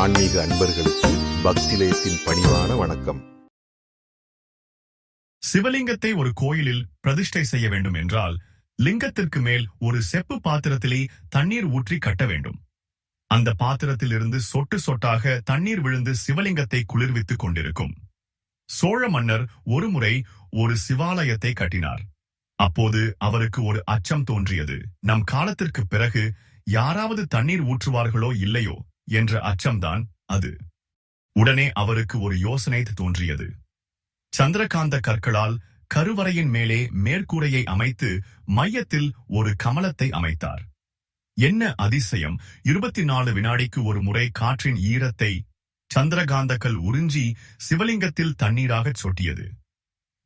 ஆன்மீக அன்பர்களுக்கு பக்திலயத்தின் பணிவான வணக்கம். சிவலிங்கத்தை ஒரு கோயிலில் பிரதிஷ்டை செய்ய வேண்டும் என்றால் லிங்கத்திற்கு மேல் ஒரு செப்பு பாத்திரத்திலே தண்ணீர் ஊற்றி கட்ட வேண்டும். அந்த பாத்திரத்தில் இருந்து சொட்டு சொட்டாக தண்ணீர் விழுந்து சிவலிங்கத்தை குளிர்வித்துக் கொண்டிருக்கும். சோழ மன்னர் ஒருமுறை ஒரு சிவாலயத்தை கட்டினார். அப்போது அவருக்கு ஒரு அச்சம் தோன்றியது. நம் காலத்திற்கு பிறகு யாராவது தண்ணீர் ஊற்றுவார்களோ இல்லையோ என்ற அச்சம்தான் அது. உடனே அவருக்கு ஒரு யோசனை தோன்றியது. சந்திரகாந்த கற்களால் கருவறையின் மேலே மேற்கூரையை அமைத்து மையத்தில் ஒரு கமலத்தை அமைத்தார். என்ன அதிசயம்! இருபத்தி நாலு வினாடிக்கு ஒரு முறை காற்றின் ஈரத்தை சந்திரகாந்தக்கல் உறிஞ்சி சிவலிங்கத்தில் தண்ணீராகச் சொட்டியது.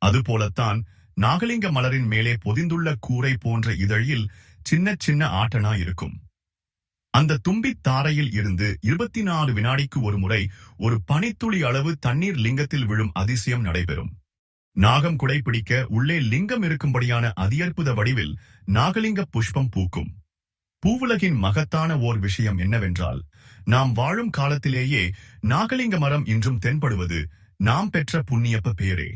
அதுபோலத்தான் நாகலிங்க மலரின் மேலே பொதிந்துள்ள கூரை போன்ற இதழில் சின்ன சின்ன ஆட்டனா இருக்கும். அந்த தும்பித் தாரையில் இருந்து இருபத்தி நாலு வினாடிக்கு ஒரு முறை ஒரு பனித்துளி அளவு தண்ணீர் லிங்கத்தில் விழும் அதிசயம் நடைபெறும். நாகம் குடைப்பிடிக்க உள்ளே லிங்கம் இருக்கும்படியான அதியற்புத வடிவில் நாகலிங்க புஷ்பம் பூக்கும். பூவுலகின் மகத்தான ஓர் விஷயம் என்னவென்றால் நாம் வாழும் காலத்திலேயே நாகலிங்க மரம் இன்றும் தென்படுவது நாம் பெற்ற புண்ணியப்ப பேரே.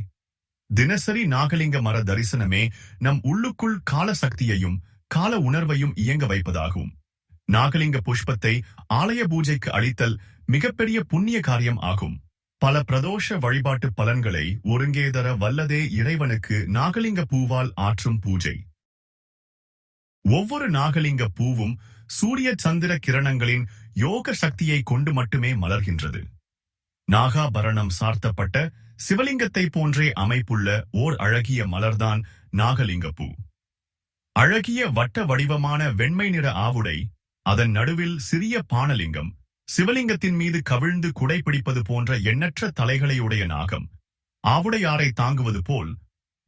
தினசரி நாகலிங்க மர தரிசனமே நம் உள்ளுக்குள் கால சக்தியையும் கால உணர்வையும் இயங்க வைப்பதாகும். நாகலிங்க புஷ்பத்தை ஆலய பூஜைக்கு அளித்தல் மிகப்பெரிய புண்ணிய காரியம் ஆகும். பல பிரதோஷ வழிபாட்டு பலன்களை ஒருங்கே தர வல்லதே இறைவனுக்கு நாகலிங்க பூவால் ஆற்றும் பூஜை. ஒவ்வொரு நாகலிங்க பூவும் சூரிய சந்திர கிரணங்களின் யோக சக்தியை கொண்டு மட்டுமே மலர்கின்றது. நாகாபரணம் சார்த்தப்பட்ட சிவலிங்கத்தை போன்றே அமைப்புள்ள ஓர் அழகிய மலர்தான் நாகலிங்க பூ. அழகிய வட்ட வடிவமான வெண்மை நிற ஆவுடை அதன் நடுவில் சிறிய பானலிங்கம் சிவலிங்கத்தின் மீது கவிழ்ந்து குடைப்பிடிப்பது போன்ற எண்ணற்ற தலைகளையுடைய நாகம் ஆவுடையாரை தாங்குவது போல்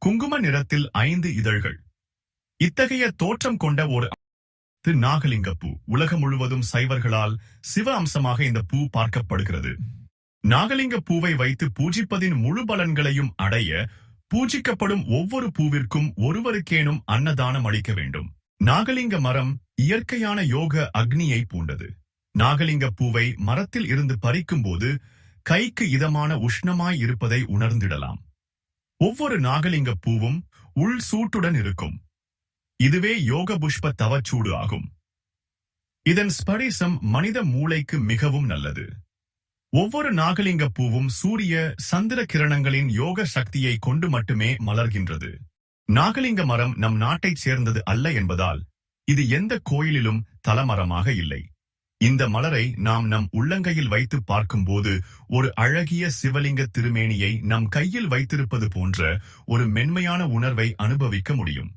குங்கும நிறத்தில் ஐந்து இதழ்கள். இத்தகைய தோற்றம் கொண்ட ஒரு திரு நாகலிங்க பூ உலகம் முழுவதும் சைவர்களால் சிவ அம்சமாக இந்த பூ பார்க்கப்படுகிறது. நாகலிங்க பூவை வைத்து பூஜிப்பதின் முழு பலன்களையும் அடைய பூஜிக்கப்படும் ஒவ்வொரு பூவிற்கும் ஒருவருக்கேனும் அன்னதானம் அளிக்க வேண்டும். நாகலிங்க மரம் இயற்கையான யோக அக்னியை பூண்டது. நாகலிங்க பூவை மரத்தில் இருந்து பறிக்கும்போது கைக்கு இதமான உஷ்ணமாய் இருப்பதை உணர்ந்திடலாம். ஒவ்வொரு நாகலிங்க பூவும் உள் சூட்டுடன் இருக்கும். இதுவே யோக புஷ்ப தவச்சூடு ஆகும். இதன் ஸ்பரிசம் மனித மூளைக்கு மிகவும் நல்லது. ஒவ்வொரு நாகலிங்க பூவும் சூரிய சந்திர கிரணங்களின் யோக சக்தியை கொண்டு மட்டுமே மலர்கின்றது. நாகலிங்க மரம் நம் நாட்டைச் சேர்ந்தது அல்ல என்பதால் இது எந்த கோயிலிலும் தலமரமாக இல்லை. இந்த மலரை நாம் நம் உள்ளங்கையில் வைத்து பார்க்கும்போது ஒரு அழகிய சிவலிங்க திருமேனியை நம் கையில் வைத்திருப்பது போன்ற ஒரு மென்மையான உணர்வை அனுபவிக்க முடியும்.